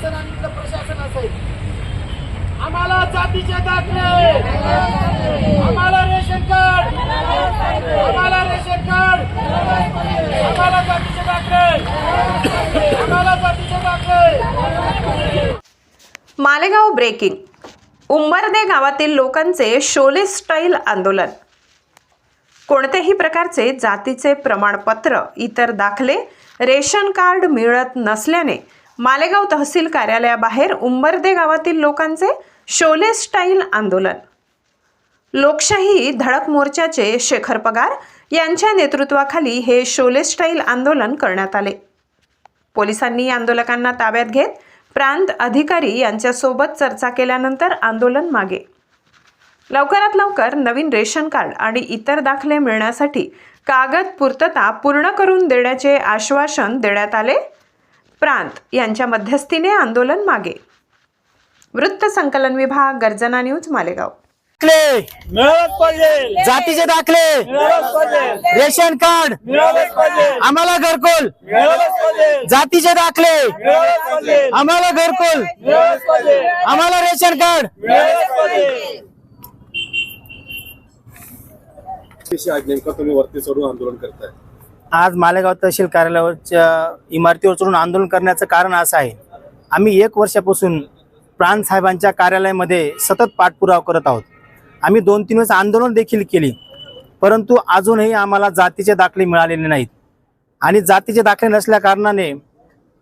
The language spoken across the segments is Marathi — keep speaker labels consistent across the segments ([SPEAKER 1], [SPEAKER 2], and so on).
[SPEAKER 1] शासन आणि इकडं प्रशासन असेल. आम्हाला जातीचे दाखले. आम्हाला रेशन कार्ड. आम्हाला रेशन कार्ड. आम्हाला जातीचे दाखले. आम्हाला जातीचे दाखले.
[SPEAKER 2] मालेगाव ब्रेकिंग उंबरदे गावातील लोकांचे शोले स्टाईल आंदोलन. कोणत्याही प्रकारचे जातीचे प्रमाणपत्र इतर दाखले रेशन कार्ड मिळत नसल्याने मालेगाव तहसील कार्यालयाबाहेर उंबरदे गावातील लोकांचे शोले स्टाईल आंदोलन. लोकशाही धडक मोर्चाचे शेखर पगार यांच्या नेतृत्वाखाली हे शोले स्टाईल आंदोलन करण्यात आले. पोलिसांनी आंदोलकांना ताब्यात घेत प्रांत अधिकारी यांच्यासोबत चर्चा केल्यानंतर आंदोलन मागे. लवकरात लवकर नवीन रेशन कार्ड आणि इतर दाखले मिळण्यासाठी कागद पूर्तता पूर्ण करून देण्याचे आश्वासन देण्यात आले. प्रांत यांच्या मध्यस्थीने आंदोलन मागे. वृत्त संकलन विभाग गर्जना न्यूज मालेगाव.
[SPEAKER 1] पाहिजे.
[SPEAKER 3] जातीचे दाखले! Ration card! आम्हाला घरकुल! जातीचे दाखले! आम्हाला घरकुल! आम्हाला रेशन कार्ड!
[SPEAKER 4] नेमका तुम्ही वरती चढून आंदोलन करताय.
[SPEAKER 3] आज मालेगाव तहसील कार्यालयावरच्या इमारतीवर चढून आंदोलन करण्याचं कारण असं आहे. आम्ही एक वर्षापासून प्राणसाहेबांच्या कार्यालयामध्ये सतत पाठपुरावा करत आहोत. आम्ही दोन तीन वेळेस आंदोलन देखील केली परंतु अजूनही आम्हाला जातीचे दाखले मिळालेले नाहीत. आणि जातीचे दाखले नसल्या कारणाने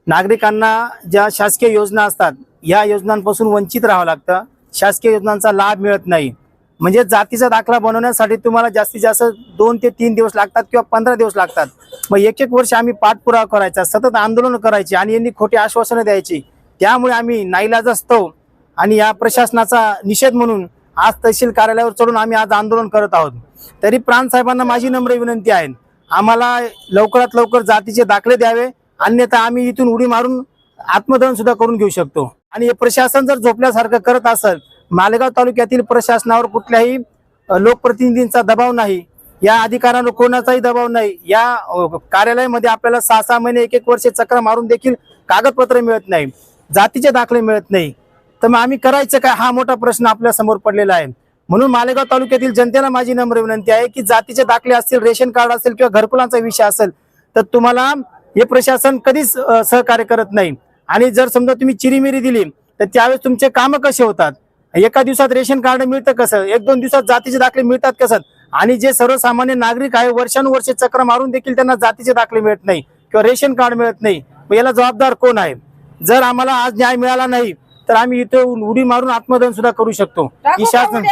[SPEAKER 3] नागरिकांना ज्या शासकीय योजना असतात या योजनांपासून वंचित राहावं लागतं. शासकीय योजनांचा लाभ मिळत नाही. म्हणजे जातीचा दाखला बनवण्यासाठी तुम्हाला जास्तीत जास्त दोन ते तीन दिवस लागतात किंवा पंधरा दिवस लागतात. मग एक एक वर्ष आम्ही पाठपुरावा करायचा सतत आंदोलन करायची आणि यांनी खोटी आश्वासनं द्यायची. त्यामुळे आम्ही नाईलाज असतो आणि या प्रशासनाचा निषेध म्हणून आज तहसील कार्यालयावर चढून आम्ही आज आंदोलन करत आहोत. तरी प्राणसाहेबांना माझी नम्र विनंती आहे. आम्हाला लवकरात लवकर जातीचे दाखले द्यावे अन्यथा आम्ही इथून उडी मारून आत्मदहन सुद्धा करून घेऊ शकतो. आणि हे प्रशासन जर झोपल्यासारखं करत असेल मालेगाव तालुक्यातील प्रशासनावर कुठल्याही लोकप्रतिनिधींचा दबाव नाही. या अधिकाऱ्यांवर कोणाचाही दबाव नाही. या कार्यालयामध्ये आपल्याला सहा सहा महिने एक एक वर्ष चक्र मारून देखील कागदपत्र मिळत नाही. जातीचे दाखले मिळत नाही. तर मग आम्ही करायचं काय? हा मोठा प्रश्न आपल्यासमोर पडलेला आहे. म्हणून मालेगाव तालुक्यातील जनतेला माझी नम्र विनंती आहे की जातीचे दाखले असतील रेशन कार्ड असेल किंवा घरकुलांचा विषय असेल तर तुम्हाला हे प्रशासन कधीच सहकार्य करत नाही. आणि जर समजा तुम्ही चिरीमिरी दिली तर त्यावेळेस तुमचे कामं कसे होतात? एका दिवसात रेशन कार्ड मिळतं कसं? एक दोन दिवसात जातीचे दाखले मिळतात कसं? आणि जे सर्वसामान्य नागरिक आहे वर्षानुवर्षे चक्र मारून देखील त्यांना जातीचे दाखले मिळत नाही किंवा रेशन कार्ड मिळत नाही. मग याला जबाबदार कोण आहे? जर आम्हाला आज न्याय मिळाला नाही तर आम्ही इथे उडी मारून आत्मदहन सुद्धा करू शकतो. ही शासन